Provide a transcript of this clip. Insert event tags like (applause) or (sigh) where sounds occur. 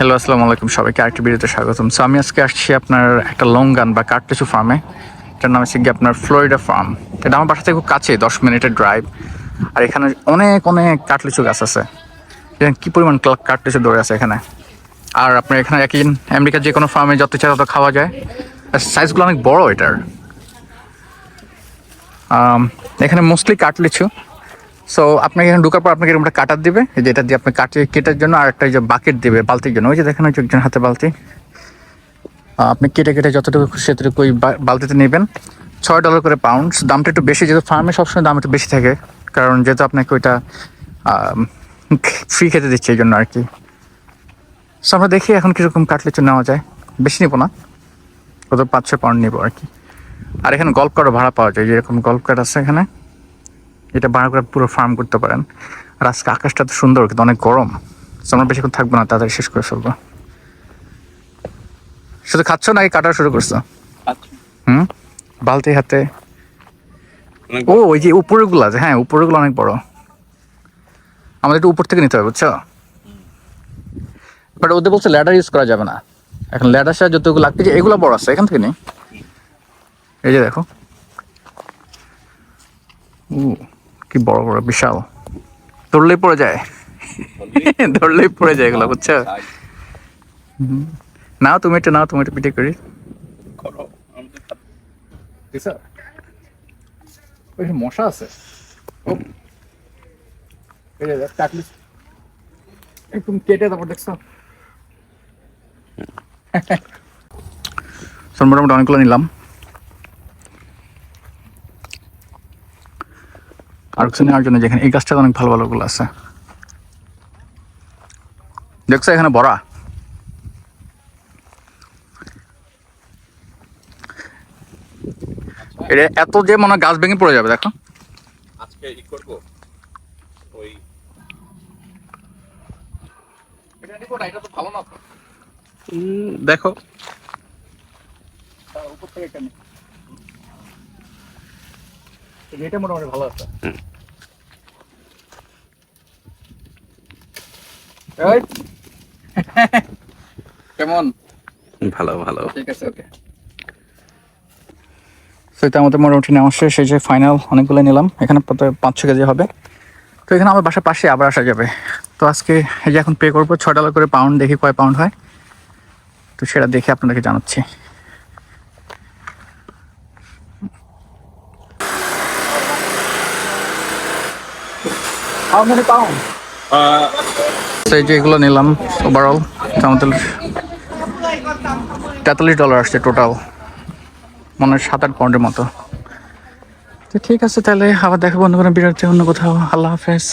Hello আসসালামু আলাইকুম। সবাইকে আরেকটি ভিডিওতে স্বাগতম। সো আমি আজকে আসছি আপনার একটা লং গান বা কাঠলিচু ফার্মে এটার নাম হচ্ছে আপনার ফ্লোরিডা ফার্ম এটা আমার বাসা থেকে খুব কাছে দশ মিনিটের ড্রাইভ আর এখানে অনেক অনেক কাঠলিচু গাছ আছে। দেখেন কি পরিমাণ কা- কাঠলিচু ধরে আছে এখানে? আর আপনার এখানে একই আমেরিকার যে কোনো ফার্মে যত ইচ্ছা তত খাওয়া যায়। আর সাইজগুলো অনেক বড় এটার। এখানে মোস্টলি কাটলিচু সো আপনাকে এখানে ঢোকার পর আপনাকে এরকমটা কাটার দেবে। যেটা দিয়ে আপনি কাটে কেটার জন্য আর একটা যে বাকেট দেবে বালতির জন্য। ওই যে দেখেন যে একজন হাতে বালতি। আপনি কেটে কেটে যতটুকু খুশি সেতটুকু ওই বালতিতে নেবেন। ছয় ডলার করে পাউন্ডস দামটা একটু বেশি, যেহেতু ফার্মে সবসময় দাম একটু বেশি থাকে। কারণ যেহেতু আপনাকে ওইটা ফ্রি খেতে দিচ্ছে এই জন্য আর কি সো আমরা দেখি এখন কীরকম কাটলিচু নেওয়া যায়। বেশি নিবো না। কত পাঁচ ছয় পাউন্ড নিবো আর কি আর এখানে গল্প কার্ডও ভাড়া পাওয়া যায়। যেরকম গল্প কার্ড আছে এখানে। এটা করে পুরো ফার্ম করতে পারেন। আর আজকে আকাশটা তো সুন্দর কিন্তু অনেক গরম। So আমরা বেশিক্ষণ থাকব না তাড়াতাড়ি শেষ করে ফেলব। শুধু খাচ্ছ নাকি কাটা শুরু করছ? হুম? বালতি হাতে। ও ওই যে উপরেগুলো আছে হ্যাঁ উপরেগুলো অনেক বড়। আমাদের একটু উপর থেকে নিতে হবে বুঝছ? বাট ওদের বলছে ল্যাডার ইউজ করা যাবে না। এখন ল্যাডার সাথে যতগুলো লাগবে যে এগুলো বড় আছে এখান থেকে নেই এই যে দেখো। উ কি বড় বড় বিশাল। ধরলেই পড়ে যায়। ধরলেই পড়ে যায় এগুলো (laughs) বুঝছ? নাও তুমি একটু নাও তুমি একটু পিঠে করি। মশা আছে। একদম কেটে তারপর দেখছ? মোটামুটি অনেকগুলো নিলাম। আর কিছু নেওয়ার জন্য যেখানে এই গাছটা অনেক ভালো ভালো গুলো আছে। দেখছ এখানে বড়া? এটা এত যে মনে হয় গাছ ভেঙে পড়ে যাবে দেখো। আজকে ই করব? ওই এটা তো ভালো না উম, দেখো। উপর থেকে একটা। এটা মোটামুটি ভালো আছে। কেমন? ভালো ভালো। ঠিক আছে ওকে সেটা আমাদের মোটামুটি নেওয়া শেষ। এই যে ফাইনাল অনেকগুলো নিলাম। এখানে পাঁচ ছ কেজি হবে। তো এখানে আমার বাসার পাশে আবার আসা যাবে। তো আজকে এই যে এখন পে করব ছ ডলার করে পাউন্ড দেখি কয় পাউন্ড হয়। তো সেটা দেখে আপনাদেরকে জানাচ্ছি। How many pound? সেই যে নিলাম ওভারঅল তেতাল্লিশ ডলার আসছে টোটাল মনে সাত আট পাউন্ডের মতো। ঠিক আছে তাহলে, আবার দেখাবো বন্ধু বিরতি অন্য কোথাও। আল্লাহ হাফেজ।